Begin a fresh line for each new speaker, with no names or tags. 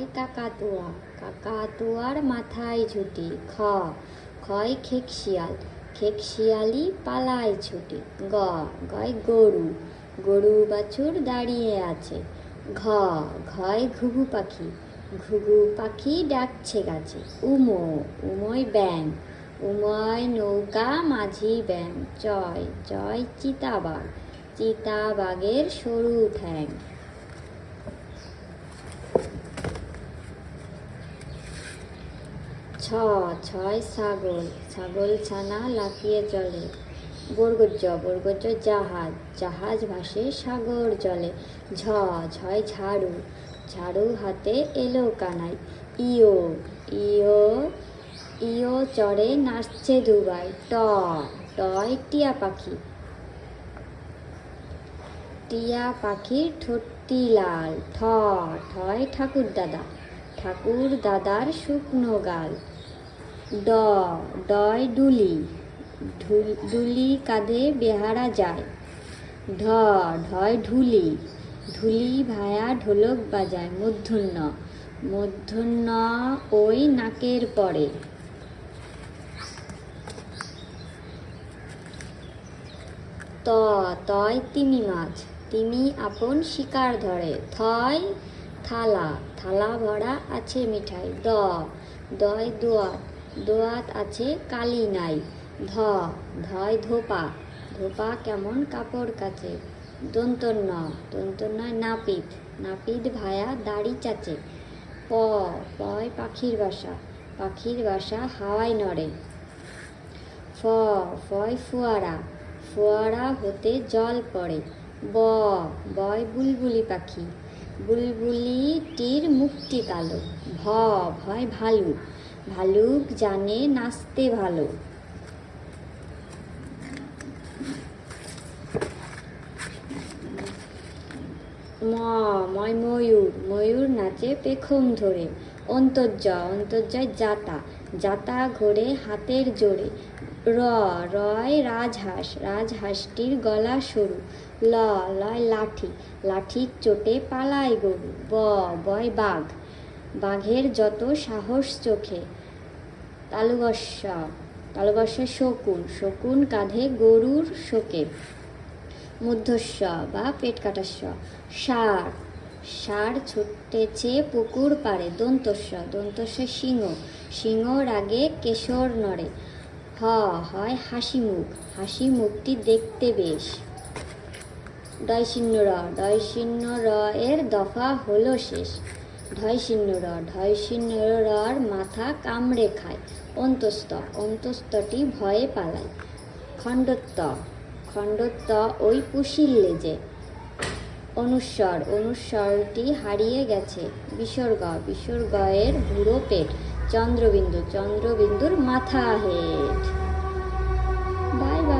খায় কাকাতুয়া, কাকাতুয়ার মাথায় ঝুটি, খ, খয় খেক শিয়াল খেক পালায় ছুটি, গ, গয় গরু গরু বাছুর দাঁড়িয়ে আছে, ঘ, ঘয় ঘুঘু পাখি ঘুঘু পাখি ডাকছে গাছে, উমো, উময় ব্যাং উময় নৌকা মাঝি ব্যাং চয় চয় চিতাবাঘ, চিতাবাঘের সরু ঠ্যাং। ছ, ছয় ছাগল ছাগল ছানা লাফিয়ে চলে। বর্গজ বর্গজ জাহাজ জাহাজ ভাসে সাগর জলে। ঝ, ছয় ঝাড়ু ঝাড়ু হাতে এলো কানাই ইও ইও ইও চড়ে নাচছে দুবাই। ট, টয় টিয়া পাখি। টিয়া পাখির ঠোঁটটি লাল। ঠ, ঠয় ঠাকুর দাদা ঠাকুর দাদার শুকনো গাল। ড, ডয় ডুলি ডুলি কাঁধে বেহারা যায়। ঢ, ঢয় ঢুলি ঢুলি ভায়া ঢোলক বাজায় মূর্ধন্য মূর্ধন্য ওই নাকের পরে। ত, তয় তিমি মাছ, তিমি আপন শিকার ধরে। থয় থালা থালা ভরা আছে মিঠাই, দ, দয় দোয়াত দোয়াত আছে কালি নাই, ধ, ধয় ধোপা ধোপা কেমন কাপড় কাচে, দন্তন্য দন্তন্যয় নাপিত নাপিত ভায়া দাড়ি চাচে, প, পয় পাখির বাসা পাখির বাসা হাওয়ায় নড়ে, ফ, ফয় ফোয়ারা ফোয়ারা হতে জল পড়ে, ব, বয় বুলবুলি পাখি বুলবুলিটির মুখটি কালো। ভ, ভয় ভালুক। ভালুক জানে নাচতে ভালো। ম, ময় ময়ূর। ময়ূর নাচে পেখম ধরে। অন্তর্জয় অন্তর্জয় জাতা জাতা ঘোরে হাতের জোরে। র, রয় রাজহাঁস, রাজহাঁসটির গলা সরু। ল, লয় লাঠি, লাঠির চোটে পালায় গরু। ব, বয় বাঘ। বাঘের যত সাহস চোখে। তালুবস্য তালুবস্য শকুন। শকুন কাঁধে গরুর শোকে। মধ্যস্ব বা পেট কাটাস্য ষাঁড় ষাঁড় ছুটেছে পুকুর পাড়ে। দন্তস্ব দন্তস্ব সিংহ। সিংহ রাগে কেশর নড়ে। হ হয় হাসি মুখ। হাসি মুখটি দেখতে বেশ। ডয় র র এর দফা হলো শেষ। ঢয় শূন্য র ঢয় রর মাথা কামড়ে খায়। অন্তস্থ, অন্তস্থটি ভয়ে পালায়। খণ্ডত্ব খণ্ডত্ব ওই পুষির লেজে। অনুস্বর, অনুস্বরটি হারিয়ে গেছে। বিসর্গ, বিসর্গয়ের বুড়ো পেট। চন্দ্রবিন্দু চন্দ্রবিন্দুর মাথা হেড বাই বাই।